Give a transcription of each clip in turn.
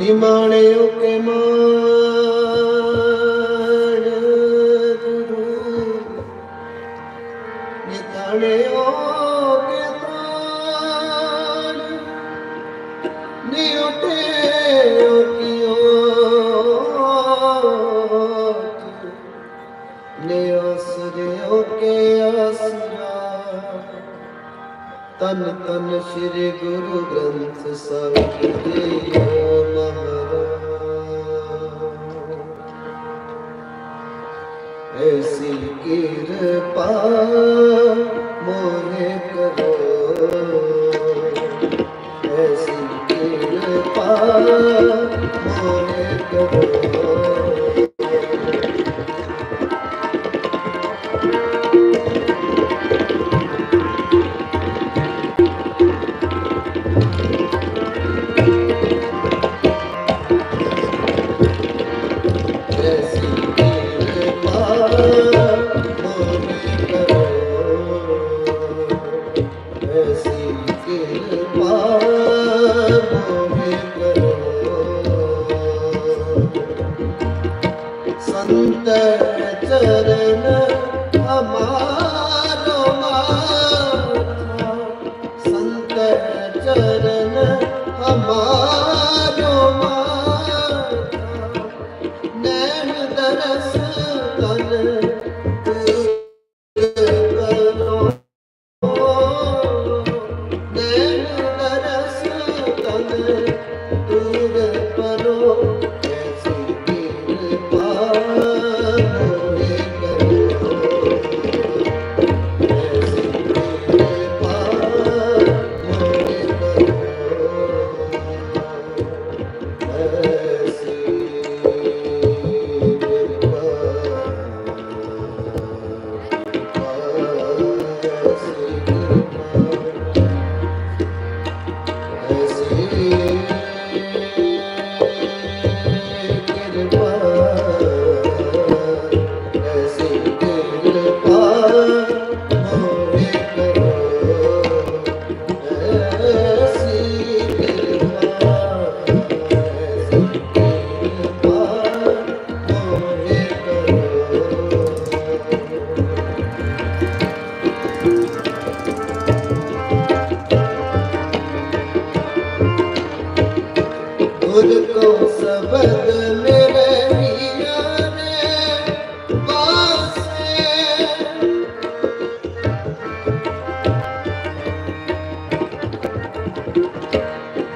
ਨਿਮਾਣਿਓ ਕੇ ਮਾਣ ਗੁਰੂ ਨਿਤਾਣਿਓ ਕੇ ਤਨ ਤਨ ਸ੍ਰੀ ਗੁਰੂ ਗ੍ਰੰਥ ਸਾਹਿਬ ਜੀ ਮਹਾਰਾਜ। ਐਸੀ ਕਿਰਪਾ ਮੋਹਿ ਕਰੋ। ਐਸੀ ਕਿਰਪਾ ਮੋਹਿ ਕਰੋ। ਨੈਣ ਦਰਸ ਤਨ ਕਰੋ ਗੁਰ ਕੋ ਸਬਦ ਮੇਰੇ ਵੀਰਾਂ ਨੇ ਵਾਸੇ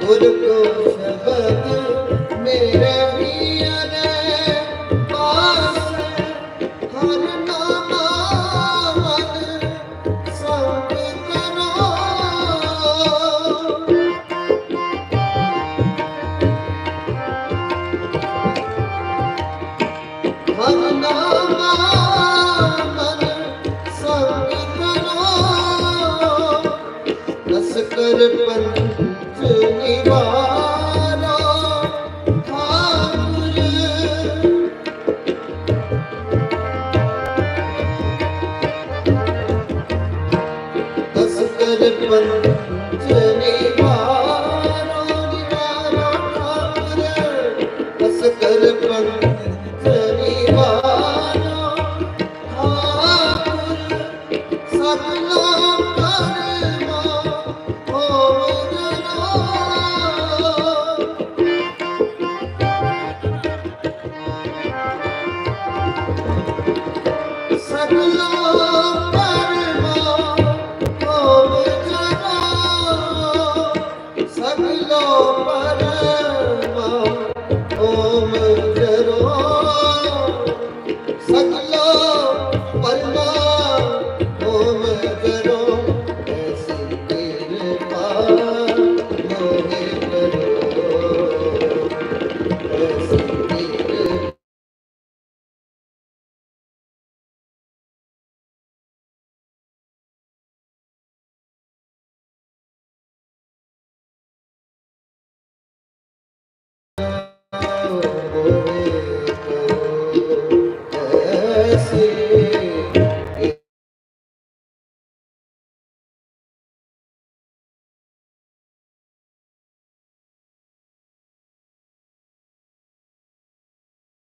ਗੁਰ ਕੋ ਸ਼ਬਦ ਮੇਰੇ ਰਸ ਕਰ লাগলো